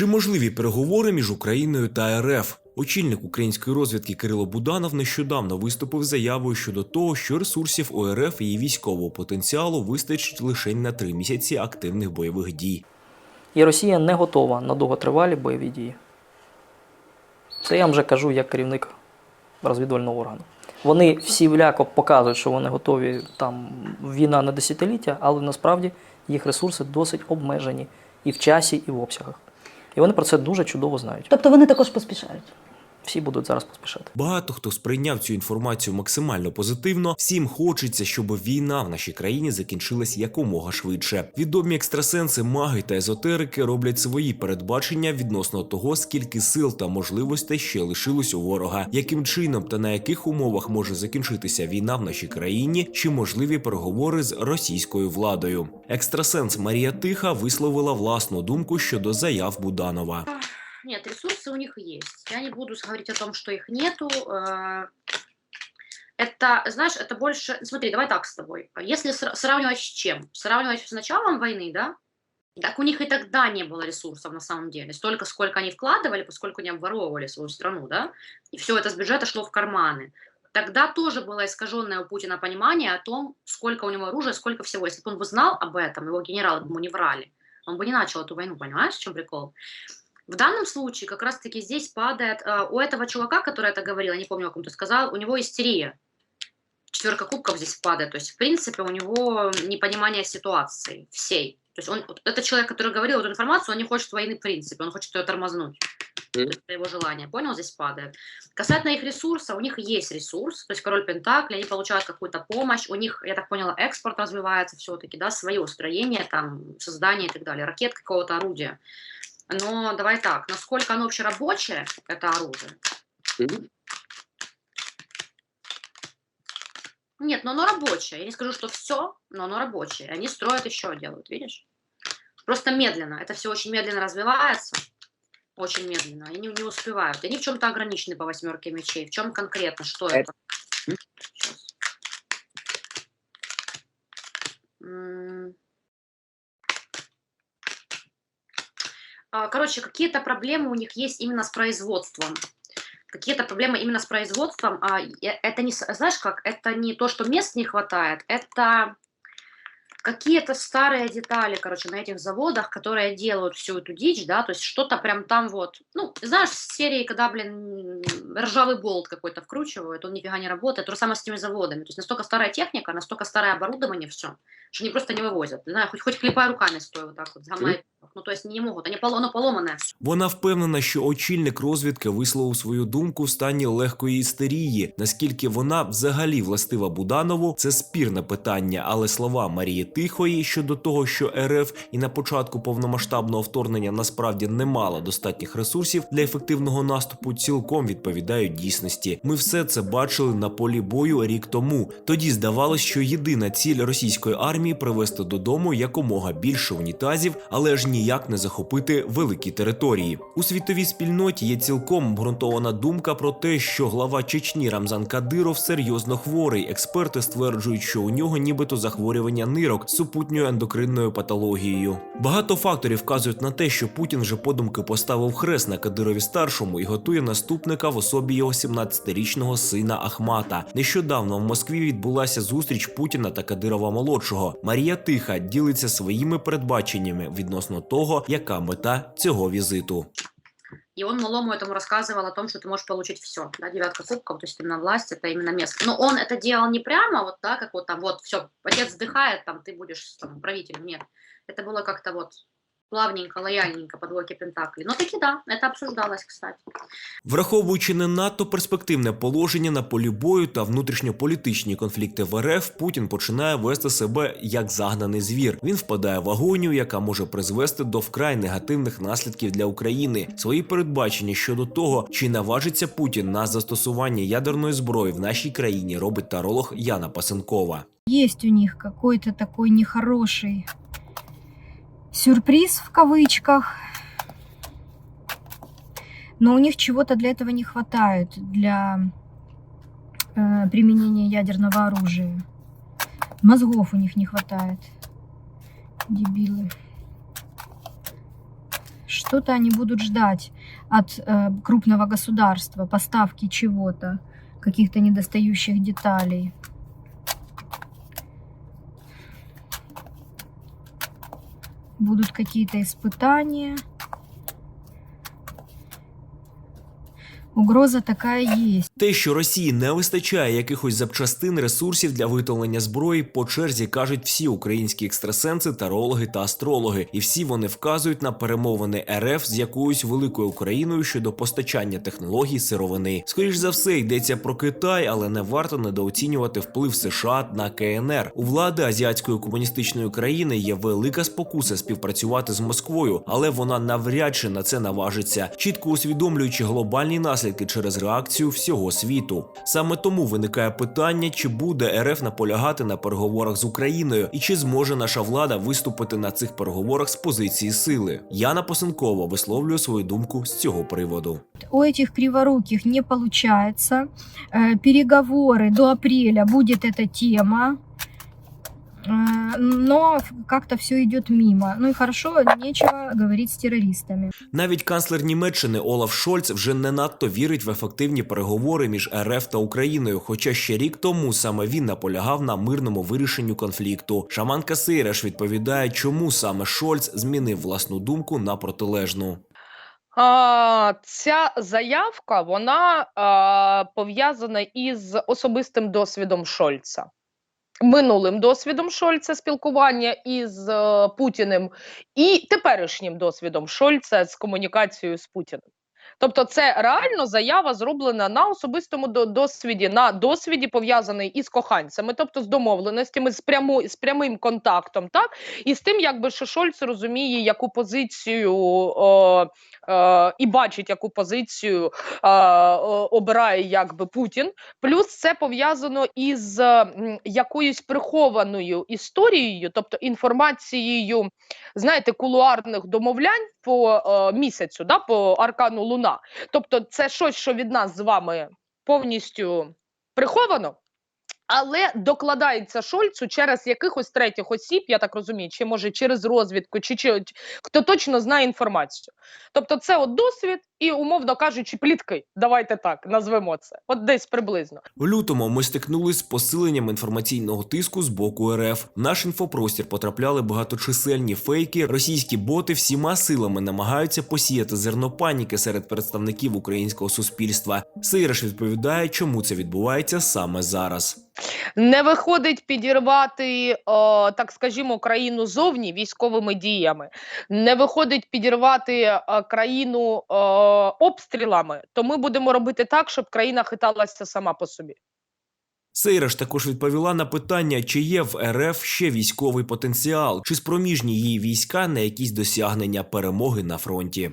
Чи можливі переговори між Україною та РФ? Очільник української розвідки Кирило Буданов нещодавно виступив заявою щодо того, що ресурсів у РФ і її військового потенціалу вистачить лише на три місяці активних бойових дій. І Росія не готова на довготривалі бойові дії. Це я вам вже кажу як керівник розвідувального органу. Вони всіляко показують, що вони готові там війна на десятиліття, але насправді їх ресурси досить обмежені і в часі, і в обсягах. І вони про це дуже чудово знають. Тобто вони також поспішають. Всі будуть зараз поспішати. Багато хто сприйняв цю інформацію максимально позитивно. Всім хочеться, щоб війна в нашій країні закінчилась якомога швидше. Відомі екстрасенси, маги та езотерики роблять свої передбачення відносно того, скільки сил та можливостей ще лишилось у ворога, яким чином та на яких умовах може закінчитися війна в нашій країні, чи можливі переговори з російською владою. Екстрасенс Марія Тиха висловила власну думку щодо заяв Буданова. Нет, ресурсы у них есть. Я не буду говорить о том, что их нету. Э, Это, знаешь, это больше... Смотри, давай так с тобой. Если сра- сравнивать с чем? Сравнивать с началом войны, да? Так у них и тогда не было ресурсов на самом деле. Столько, сколько они вкладывали, поскольку они обворовывали свою страну, да? И все это с бюджета шло в карманы. Тогда тоже было искаженное у Путина понимание о том, сколько у него оружия, сколько всего. Если бы он бы знал об этом, его генералы бы ему не врали, он бы не начал эту войну, понимаешь, в чем прикол? В данном случае как раз-таки здесь падает... э, у этого чувака, который это говорил, я не помню, о ком ты сказал, у него истерия. Четверка кубков здесь падает. То есть, в принципе, у него непонимание ситуации всей. То есть, он, вот этот человек, который говорил эту информацию, он не хочет войны в принципе, он хочет ее тормознуть. Это его желание. Понял, здесь падает. Касательно их ресурса, у них есть ресурс, то есть король Пентакли, они получают какую-то помощь, у них, я так поняла, экспорт развивается все-таки, да, свое строение, там, создание и так далее, ракет какого-то орудия. Но давай так, насколько оно вообще рабочее, это оружие? Нет, но оно рабочее. Я не скажу, что все, но оно рабочее. Они строят еще, делают, видишь? Просто медленно. Это все очень медленно развивается. Очень медленно. Они не, успевают. Они в чем-то ограничены по восьмерке мечей. В чем конкретно? Что это? Щас. Короче, какие-то проблемы у них есть именно с производством. Какие-то проблемы именно с производством. А, э, это не, знаешь как, это не то, что мест не хватает, это какие-то старые детали, короче, на этих заводах, которые делают всю эту дичь, да, то есть что-то прям там вот, ну, знаешь, с серии, когда, блин, ржавый болт какой-то вкручивают, он нифига не работает, то же самое с этими заводами, то есть настолько старая техника, настолько старое оборудование, все, что они просто не вывозят, не знаю, хоть, хоть клепай руками стой вот так вот, загамай, ну, то есть не могут, они, поло- оно. Вона впевнена, що очільник розвідки висловив свою думку в стані легкої істерії. Наскільки вона взагалі властива Буданову, це спірне питання. Але слова Марії Тихої щодо того, що РФ і на початку повномасштабного вторгнення насправді не мала достатніх ресурсів для ефективного наступу, цілком відповідають дійсності. Ми все це бачили на полі бою рік тому. Тоді здавалось, що єдина ціль російської армії привести додому якомога більше унітазів, але ж ніяк не захопити великі території. У світовій спільноті є цілком обґрунтована думка про те, що глава Чечні Рамзан Кадиров серйозно хворий. Експерти стверджують, що у нього нібито захворювання нирок з супутньою ендокринною патологією. Багато факторів вказують на те, що Путін вже подумки поставив хрест на Кадирові старшому і готує наступника в особі його 17-річного сина Ахмата. Нещодавно в Москві відбулася зустріч Путіна та Кадирова молодшого. Марія Тиха ділиться своїми передбаченнями відносно того, яка мета цього візиту. И он малому этому рассказывал о том, что ты можешь получить все. Да, девятка кубков, то есть именно власть, это именно место. Но он это делал не прямо, вот, да, как вот там, вот, все, отец вздыхает, там, ты будешь там, правителем. Нет. Это было как-то вот плавненько, лояльненько по двойке Пентаклей. Но таки да, это обсуждалось, кстати. Враховуючи не надто перспективне положення на полі бою та внутрішньополітичні конфлікти в РФ, Путін починає вести себе як загнаний звір. Він впадає в агонію, яка може призвести до вкрай негативних наслідків для України. Свої передбачення щодо того, чи наважиться Путін на застосування ядерної зброї в нашій країні, робить таролог Яна Пасенкова. есть у них какой-то такой нехороший сюрприз в кавычках. Но у них чего-то для этого не хватает, для э, применения ядерного оружия. Мозгов у них не хватает. Дебилы. Что Что-то они будут ждать от э, крупного государства, поставки чего-то, каких-то недостающих деталей. Будут какие-то испытания. Угроза такая есть. Те, що Росії не вистачає якихось запчастин, ресурсів для виготовлення зброї, по черзі кажуть всі українські екстрасенси, тарологи та астрологи, і всі вони вказують на перемовини РФ з якоюсь великою Україною щодо постачання технологій сировини. Скоріш за все йдеться про Китай, але не варто недооцінювати вплив США на КНР. У влади азіатської комуністичної країни є велика спокуса співпрацювати з Москвою, але вона навряд чи на це наважиться, чітко усвідомлюючи глобальні наслідки через реакцію всього світу. Саме тому виникає питання, чи буде РФ наполягати на переговорах з Україною, і чи зможе наша влада виступити на цих переговорах з позиції сили. Яна Посенкова висловлює свою думку з цього приводу. у этих криворуких не получается. Э, Переговоры до апреля будет эта тема. Но как-то все идет мимо. Ну и хорошо, нечего говорить с террористами. Навіть канцлер Німеччини Олаф Шольц вже не надто вірить в ефективні переговори між РФ та Україною. Хоча ще рік тому саме він наполягав на мирному вирішенню конфлікту. Шаманка Сейреш відповідає, чому саме Шольц змінив власну думку на протилежну. А, ця заявка вона а, пов'язана із особистим досвідом Шольца. Минулим досвідом Шольца спілкування із е, Путіним і теперішнім досвідом Шольца з комунікацією з Путіним. Тобто, це реально заява зроблена на особистому досвіді, на досвіді пов'язаний із коханцями, тобто з домовленостями, з, пряму, з прямим контактом, так і з тим, якби що Шольц розуміє, яку позицію о, е, і бачить, яку позицію е, о, обирає якби Путін. Плюс це пов'язано із якоюсь прихованою історією, тобто інформацією, знаєте, кулуарних домовлянь по е, місяцю, да, по аркану Луна. Тобто, це щось, що від нас з вами повністю приховано. Але докладається Шольцу через якихось третіх осіб, я так розумію, чи може через розвідку, чи, чи хто точно знає інформацію. Тобто, це от досвід і, умовно кажучи, плітки. Давайте так назвемо це. От десь приблизно. У лютому ми стикнулись з посиленням інформаційного тиску з боку РФ. В наш інфопростір потрапляли багаточисельні фейки. Російські боти всіма силами намагаються посіяти зерно паніки серед представників українського суспільства. Сейреш відповідає, чому це відбувається саме зараз. Не виходить підірвати, о, так скажімо, країну зовні військовими діями. Не виходить підірвати е, країну е, обстрілами. То ми будемо робити так, щоб країна хиталася сама по собі. Сейреш також відповіла на питання, чи є в РФ ще військовий потенціал, чи спроміжні її війська на якісь досягнення перемоги на фронті.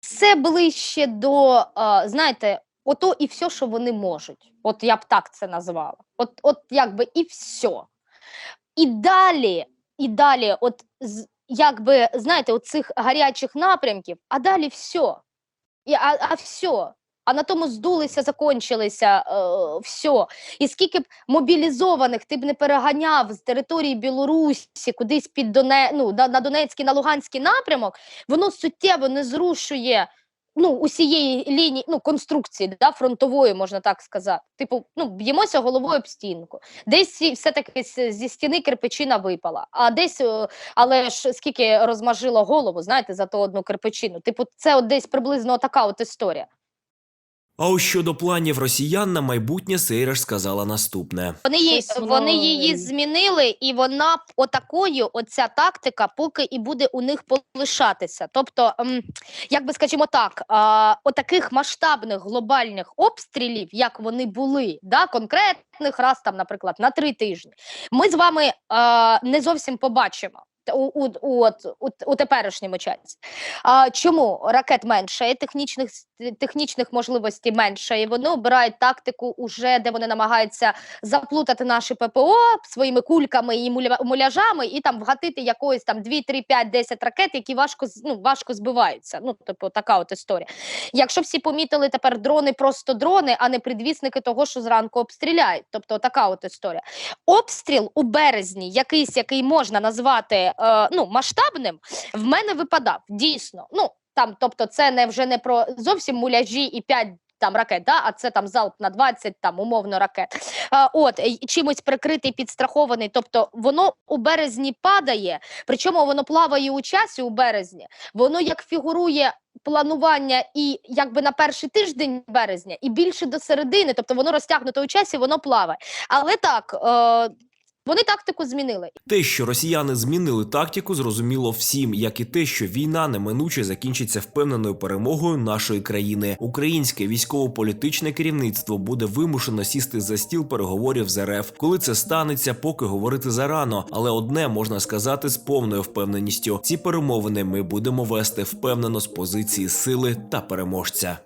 Це ближче до, знаєте, ото і все, що вони можуть. От я б так це назвала. От, от якби і все. І далі, і далі, от якби, знаєте, от цих гарячих напрямків, а далі все. І, а, а все. А на тому здулися, закончилися, е, все. І скільки б мобілізованих ти б не переганяв з території Білорусі кудись під Доне... ну, на, на Донецький, на Луганський напрямок, воно суттєво не зрушує ну, усієї лінії ну, конструкції да, фронтової, можна так сказати. Типу, ну, б'ємося головою об стінку. Десь все-таки зі стіни кирпичина випала, а десь, е, але ж скільки розмажило голову, знаєте, за ту одну кирпичину. Типу, це от десь приблизно така от історія. А ось щодо планів росіян на майбутнє Сейреш сказала наступне. Вони, її, вони її е, змінили, і вона отакою, оця тактика, поки і буде у них полишатися. Тобто, ем, як би скажімо так, отаких масштабних глобальних обстрілів, як вони були, да, конкретних раз там, наприклад, на три тижні, ми з вами не зовсім побачимо. У, у, у, у, теперішньому часі. А, чому ракет менше, технічних, технічних можливостей менше, і вони обирають тактику, уже, де вони намагаються заплутати наші ППО своїми кульками і муля- муляжами, і там вгатити якоїсь там 2, 3, 5, 10 ракет, які важко ну, важко збиваються. Ну, типу, така от історія. Якщо всі помітили тепер дрони, просто дрони, а не предвісники того, що зранку обстріляють. Тобто така от історія. Обстріл у березні, якийсь, який можна назвати е, ну, масштабним, в мене випадав дійсно. Ну там, тобто, це не вже не про зовсім муляжі і 5 там ракет, да, а це там залп на 20, там умовно ракет. А, от чимось прикритий, підстрахований. Тобто воно у березні падає, причому воно плаває у часі у березні. Воно як фігурує планування і якби на перший тиждень березня, і більше до середини, тобто воно розтягнуто у часі, воно плаває. Але так, е, вони тактику змінили. Те, що росіяни змінили тактику, зрозуміло всім, як і те, що війна неминуче закінчиться впевненою перемогою нашої країни. Українське військово-політичне керівництво буде вимушено сісти за стіл переговорів з РФ. Коли це станеться, поки говорити зарано. Але одне можна сказати з повною впевненістю: ці перемовини ми будемо вести впевнено з позиції сили та переможця.